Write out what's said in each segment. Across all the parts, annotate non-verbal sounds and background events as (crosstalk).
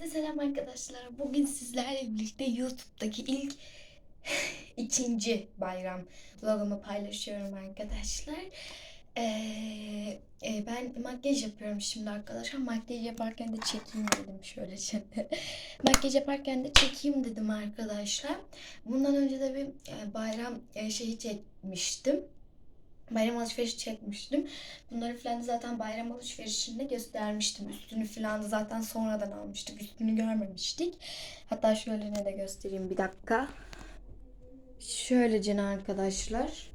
Herkese selam arkadaşlar. Bugün sizlerle birlikte YouTube'daki ilk (laughs) ikinci bayram vlogumu paylaşıyorum arkadaşlar. Ee, e, ben makyaj yapıyorum şimdi arkadaşlar. Makyaj yaparken de çekeyim dedim şöyle şimdi. (laughs) makyaj yaparken de çekeyim dedim arkadaşlar. Bundan önce de bir e, bayram e, şeyi çekmiştim. Bayram alışverişi çekmiştim. Bunları falan da zaten bayram alışverişinde göstermiştim. Üstünü falan da zaten sonradan almıştık. Üstünü görmemiştik. Hatta şöyle ne de göstereyim bir dakika. Şöylece arkadaşlar.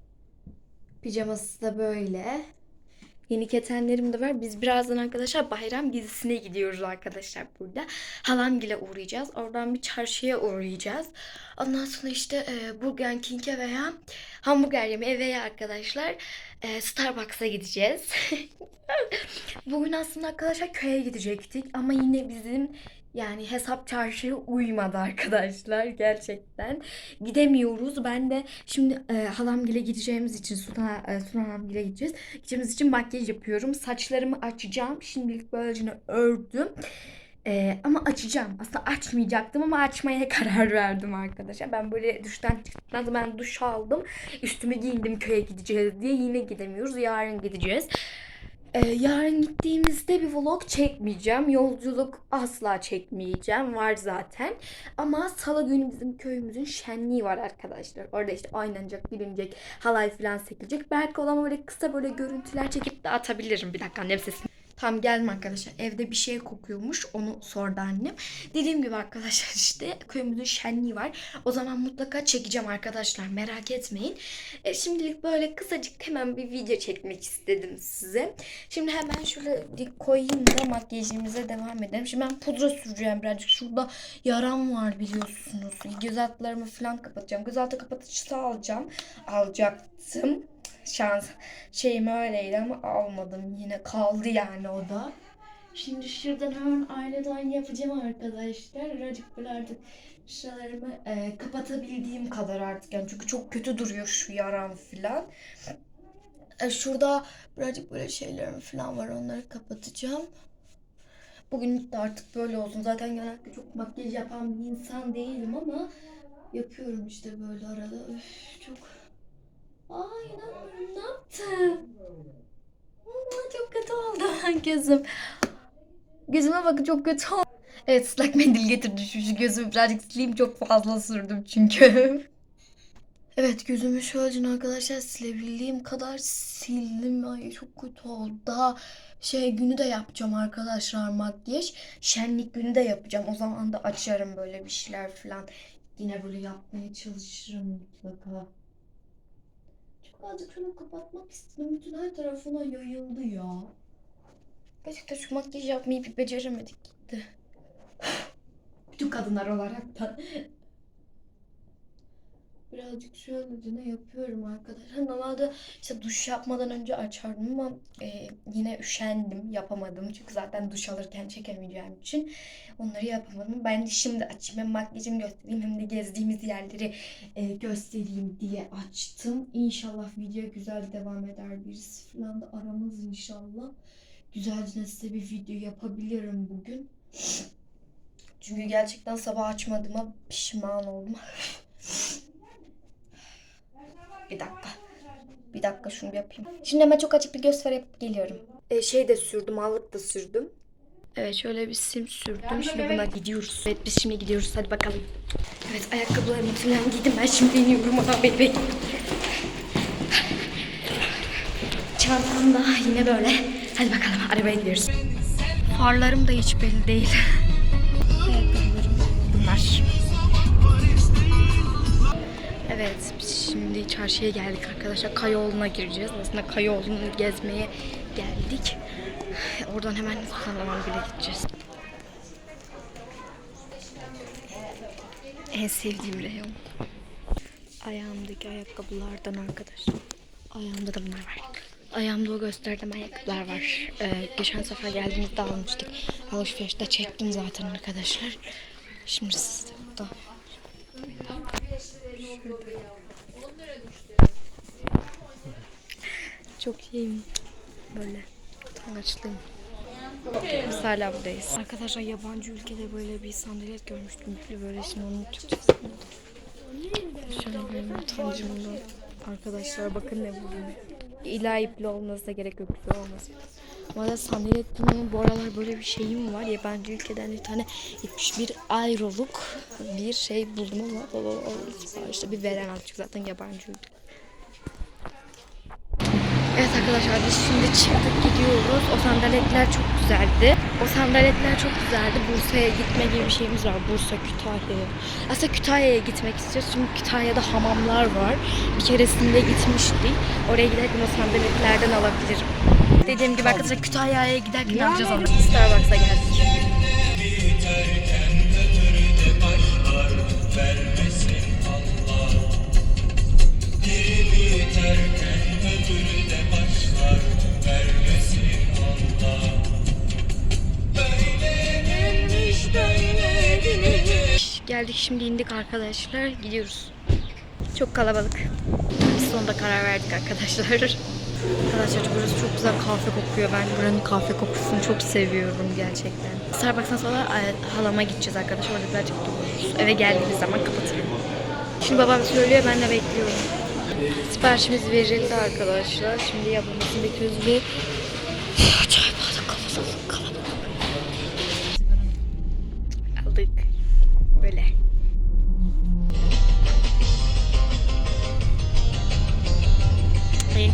Pijaması da böyle. Yeni ketenlerim de var. Biz birazdan arkadaşlar bayram gezisine gidiyoruz arkadaşlar burada. Halamgil'e uğrayacağız. Oradan bir çarşıya uğrayacağız. Ondan sonra işte e, Burger King'e veya hamburger yemeye veya arkadaşlar e, Starbucks'a gideceğiz. (laughs) Bugün aslında arkadaşlar köye gidecektik ama yine bizim yani hesap çarşıya uymadı arkadaşlar gerçekten. Gidemiyoruz. Ben de şimdi e, halamgile gideceğimiz için Sultan, e, Sultan halamgile gideceğiz. Gideceğimiz için makyaj yapıyorum. Saçlarımı açacağım. Şimdilik böylece ördüm. E, ama açacağım. Aslında açmayacaktım ama açmaya (laughs) karar verdim arkadaşlar. Ben böyle duştan çıktıktan sonra ben duş aldım. Üstümü giyindim köye gideceğiz diye. Yine gidemiyoruz. Yarın gideceğiz. Ee, yarın gittiğimizde bir vlog çekmeyeceğim. Yolculuk asla çekmeyeceğim. Var zaten. Ama salı günü bizim köyümüzün şenliği var arkadaşlar. Orada işte oynanacak, bilinecek, halay falan sekilecek. Belki olan böyle kısa böyle görüntüler çekip de atabilirim. Bir dakika annem sesini. Tam gelme arkadaşlar. Evde bir şey kokuyormuş. Onu sordu annem. Dediğim gibi arkadaşlar (laughs) işte köyümüzün şenliği var. O zaman mutlaka çekeceğim arkadaşlar. Merak etmeyin. E, şimdilik böyle kısacık hemen bir video çekmek istedim size. Şimdi hemen şöyle koyayım da makyajımıza devam edelim. Şimdi ben pudra süreceğim birazcık. Şurada yaram var biliyorsunuz. Göz altlarımı falan kapatacağım. Göz altı kapatıcısı alacağım. Alacaktım. Şans şeyim öyleydi ama almadım. Yine kaldı yani o da. Şimdi şuradan hemen aynadan yapacağım arkadaşlar. Birazcık böyle artık şuralarımı e, kapatabildiğim kadar artık yani çünkü çok kötü duruyor şu yaram filan. E, şurada birazcık böyle şeylerim falan var onları kapatacağım. Bugün de artık böyle olsun. Zaten genellikle çok makyaj yapan bir insan değilim ama yapıyorum işte böyle arada. Üf, çok Ay inanmıyorum ne yaptım? Aa, çok kötü oldu (laughs) gözüm. Gözüme bakın çok kötü oldu. Evet ıslak mendil getirdi şu, şu gözümü birazcık sileyim çok fazla sürdüm çünkü. (laughs) evet gözümü şöyle arkadaşlar silebildiğim kadar sildim. Ay çok kötü oldu. Daha şey günü de yapacağım arkadaşlar makyaj. Şenlik günü de yapacağım. O zaman da açarım böyle bir şeyler falan. Yine böyle yapmaya çalışırım mutlaka. Çok azıcık şunu kapatmak istedim. Bütün her tarafına yayıldı ya. Gerçekten şu makyaj yapmayı bir beceremedik gitti. Bütün kadınlar olarak da. Birazcık şöyle ne yapıyorum arkadaşlar. Normalde işte duş yapmadan önce açardım ama e, yine üşendim. Yapamadım. Çünkü zaten duş alırken çekemeyeceğim için onları yapamadım. Ben de şimdi açayım. Hem makyajımı göstereyim hem de gezdiğimiz yerleri e, göstereyim diye açtım. İnşallah video güzel devam eder. Birisi falan da aramız inşallah. Güzelce size bir video yapabilirim bugün. Çünkü gerçekten sabah açmadığıma pişman oldum. (laughs) Bir dakika. Bir dakika şunu bir yapayım. Şimdi hemen çok açık bir göz yapıp geliyorum. Ee, şey de sürdüm, allık da sürdüm. Evet şöyle bir sim sürdüm. Şimdi buna gidiyoruz. Evet biz şimdi gidiyoruz. Hadi bakalım. Evet ayakkabılarımı falan giydim. Ben şimdi iniyorum. Aha beni. Çantam da yine böyle. Hadi bakalım arabaya gidiyoruz. Farlarım da hiç belli değil. Ayakkabılarım bunlar. Evet biz şimdi çarşıya geldik arkadaşlar. Kayaoğlu'na gireceğiz. Aslında Kayaoğlu'nu gezmeye geldik. Oradan hemen Sultanahmet bile gideceğiz. En sevdiğim reyon. Ayağımdaki ayakkabılardan arkadaşlar. Ayağımda da bunlar var. Ayağımda o gösterdiğim ayakkabılar var. Ee, geçen sefer geldiğimizde almıştık. Alışverişte çektim zaten arkadaşlar. Şimdi siz de burada. Çok iyiyim. Böyle utangaçlıyım. Biz hala. Arkadaşlar yabancı ülkede böyle bir sandalet görmüştüm. Böyle şimdi onun Türkçesini. Şöyle benim utancımda. Arkadaşlar bakın ne buldum. İlla ipli olmasına gerek yok. ipli olması. Bu arada sandalet bulmanın bu aralar böyle bir şeyim var. Yabancı ülkeden bir tane 71 ayroluk bir şey buldum ama o, o, o siparişte bir veren artık zaten yabancı ülke. Evet arkadaşlar biz şimdi çıktık gidiyoruz. O sandaletler çok güzeldi. O sandaletler çok güzeldi. Bursa'ya gitme gibi bir şeyimiz var. Bursa, Kütahya'ya. Aslında Kütahya'ya gitmek istiyoruz. Çünkü Kütahya'da hamamlar var. Bir keresinde gitmiştik. Oraya giderken o sandaletlerden alabilirim. Dediğim gibi arkadaşlar Kütahya'ya giderken alacağız onu. Starbucks'a geldik. Şimdi indik arkadaşlar. Gidiyoruz. Çok kalabalık. Biz sonunda karar verdik arkadaşlar. Arkadaşlar burası çok güzel kahve kokuyor. Ben buranın kahve kokusunu çok seviyorum gerçekten. Starbucks'tan sonra e, halama gideceğiz arkadaşlar. Orada birazcık dururuz. Eve geldiğimiz zaman kapatırım. Şimdi babam söylüyor ben de bekliyorum. Siparişimiz verildi arkadaşlar. Şimdi yapılmasını bekliyoruz ve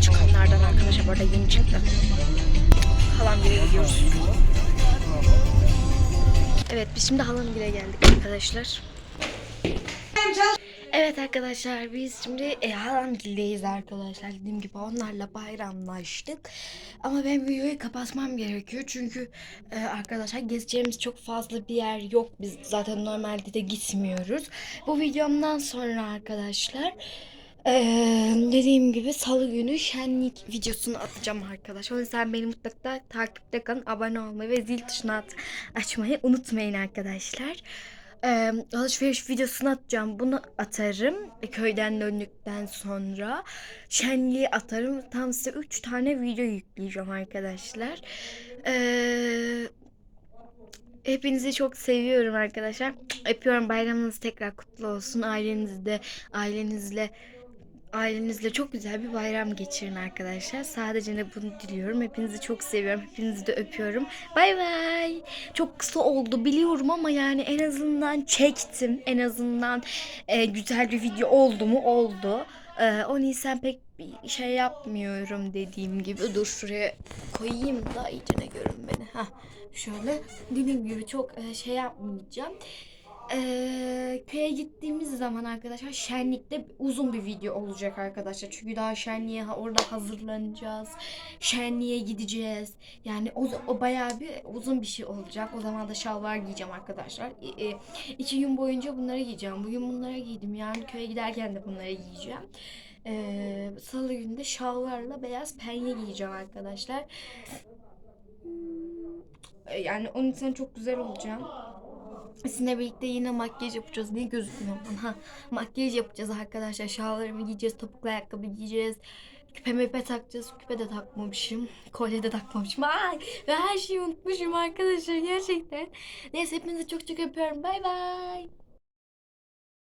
Çıkanlardan arkadaşlar bu arada yeni çıktı. Halam bile gidiyoruz. Evet biz şimdi halam bile geldik arkadaşlar. Evet arkadaşlar biz şimdi e, Halamgil'deyiz arkadaşlar. Dediğim gibi onlarla bayramlaştık. Ama ben videoyu kapatmam gerekiyor. Çünkü e, arkadaşlar gezeceğimiz çok fazla bir yer yok. Biz zaten normalde de gitmiyoruz. Bu videomdan sonra arkadaşlar e, dediğim gibi salı günü şenlik videosunu atacağım arkadaşlar. O yüzden beni mutlaka takipte kalın. Abone olmayı ve zil tuşuna at- açmayı unutmayın arkadaşlar. Ee, alışveriş videosunu atacağım. Bunu atarım köyden döndükten sonra. Şenliği atarım. Tam size 3 tane video yükleyeceğim arkadaşlar. Ee, hepinizi çok seviyorum arkadaşlar. Öpüyorum. Bayramınız tekrar kutlu olsun. Ailenizde, ailenizle ailenizle çok güzel bir bayram geçirin arkadaşlar. Sadece de bunu diliyorum. Hepinizi çok seviyorum. Hepinizi de öpüyorum. Bay bay. Çok kısa oldu biliyorum ama yani en azından çektim. En azından e, güzel bir video oldu mu? Oldu. E, o Nisan pek bir şey yapmıyorum dediğim gibi. Dur şuraya koyayım da iyicene görün beni. Heh, şöyle dediğim gibi çok e, şey yapmayacağım. Köye gittiğimiz zaman arkadaşlar şenlikte uzun bir video olacak arkadaşlar. Çünkü daha şenliğe orada hazırlanacağız. Şenliğe gideceğiz. Yani o, o bayağı bir uzun bir şey olacak. O zaman da şalvar giyeceğim arkadaşlar. E, e, iki gün boyunca bunları giyeceğim. Bugün bunları giydim. Yani köye giderken de bunları giyeceğim. Ee, Salı günü de şalvarla beyaz penye giyeceğim arkadaşlar. Yani onun için çok güzel olacağım. Sizinle birlikte yine makyaj yapacağız. Niye gözükmüyor bana? Ha, makyaj yapacağız arkadaşlar. Şalvarımı giyeceğiz. Topuklu ayakkabı giyeceğiz. Küpe mepe takacağız. Küpe de takmamışım. Kolye de takmamışım. Ay, ve her şeyi unutmuşum arkadaşlar gerçekten. Neyse hepinizi çok çok öpüyorum. Bay bay.